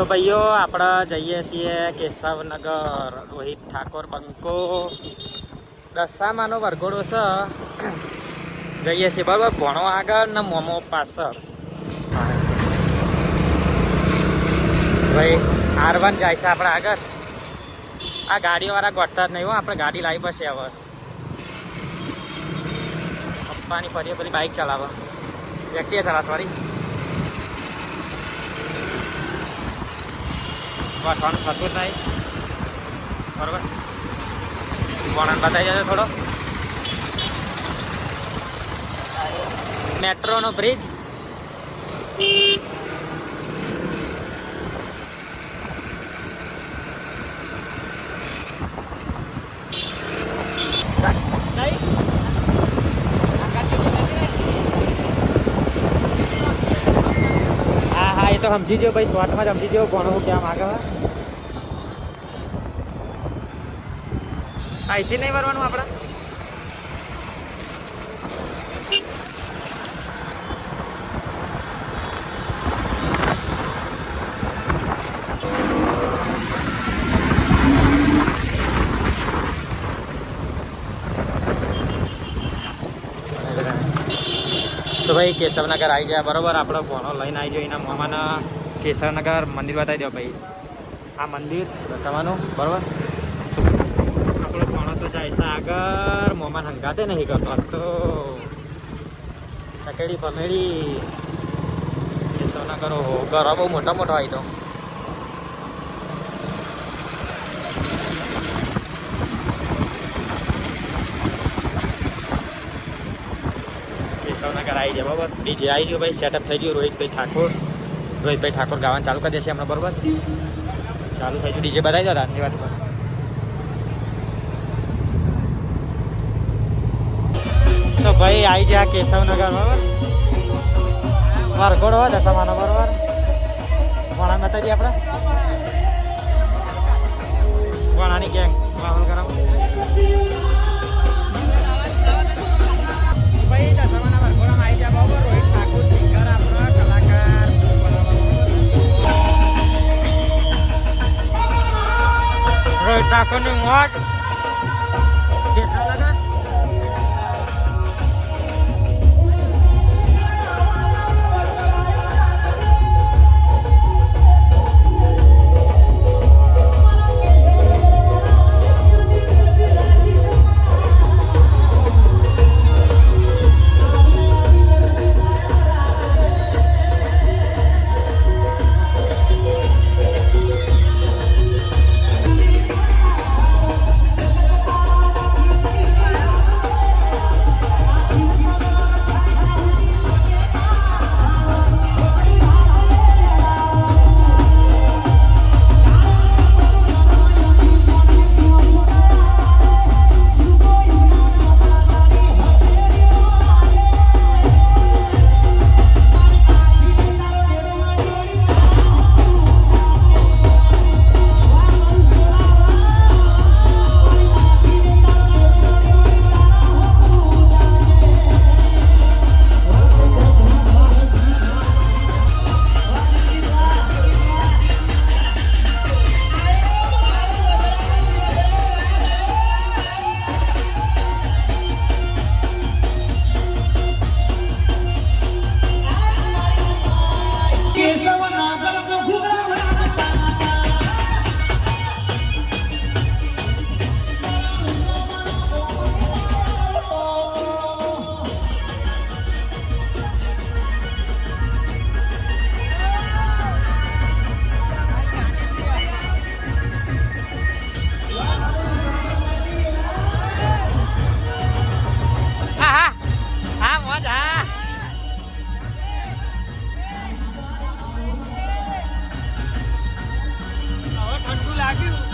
તો ભાઈઓ, આપણે જઈએ છીએ કેશવનગર. રોહિત ઠાકોર બંકો. દશામાનો વરઘોડો છે. જઈએ છીએ બરાબર ભણો આગળ ને મોમો પાછળ. ભાઈ આર વન જાય છે આપણે આગળ. આ ગાડીવાળા ગોઠતા જ નહીં હો, આપણે ગાડી લાવી પડશે હવે. પપ્પાની ફરી પેલી બાઇક ચલાવે વ્યક્તિએ ચલા સોરી ગોઠવાનું થતું જ નહીં. બરોબર? વર્ણન બતાવી જશે થોડો. મેટ્રોનો બ્રિજ તો સમજી જો ભાઈ શોર્ટમાં સમજી જો હું ક્યાં માગે અહીંથી નહીં વરવાનું આપણે? તો ભાઈ, કેશવનગર આવી ગયા, બરોબર? આપણો ભણો લઈને આવી જાય એના મામાના કેશવનગર મંદિર બતાવી દો ભાઈ. આ મંદિર દશામાનું બરોબર? આપણો ભણો તો જાય છે આગળ મોમાન હંગાતે નહીં કરતો. તો ચકેડી ભમેડી કેશવનગર હો ઘર બહુ મોટા મોટા આવી તો. કેશવનગર આવી જાય, બરોબર? ડીજે આવી ગયો ભાઈ સેટઅપ થઈ ગયું, રોહિતભાઈ ઠાકોર. રોહિતભાઈ ઠાકોર ગાવાનું ચાલુ કરી દેશે હમણાં, બરોબર? ચાલુ થઈ ગયું. ડીજે બતાવી દો રાતની વાત પર. તો ભાઈ આવી જાય કેશવનગર, બરોબર? વરઘોડો હોય દશામાનો, બરોબર? વણા બતાવી આપણે? વણાની ગેંગ રોહિત ઠાકોરની મોટ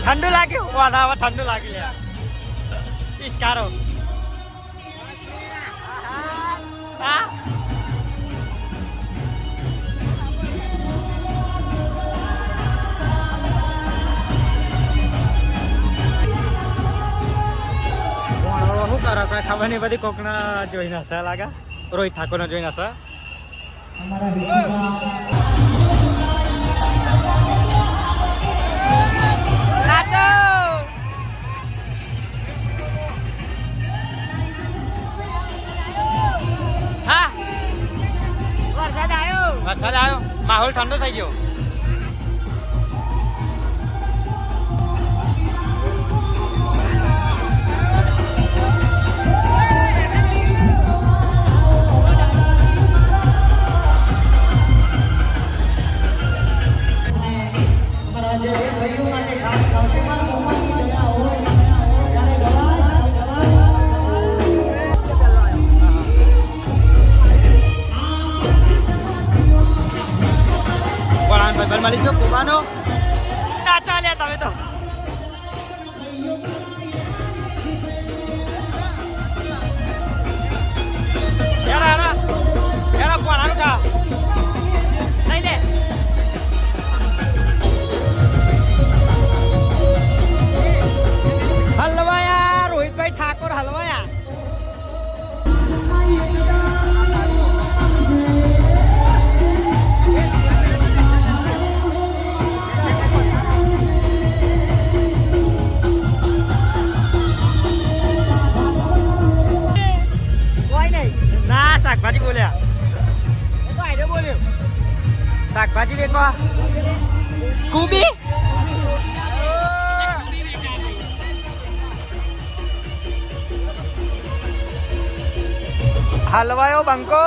ઠંડુ લાગ્યું? વાહ ઠંડુ લાગી લે ઈસ્કારો હા? કરો? કોઈ ખબર નહીં, બધી કોકના જોઈને હશે લાગે રોહિત ઠાકોરને જોઈને હશે ભાઈ મળીશું કુબાનો ના ચાલ્યા તમે તો. એડા એડા એડા પોણાનું શાકભાજી વેચવા. કુબી? હલવાયો બંકો.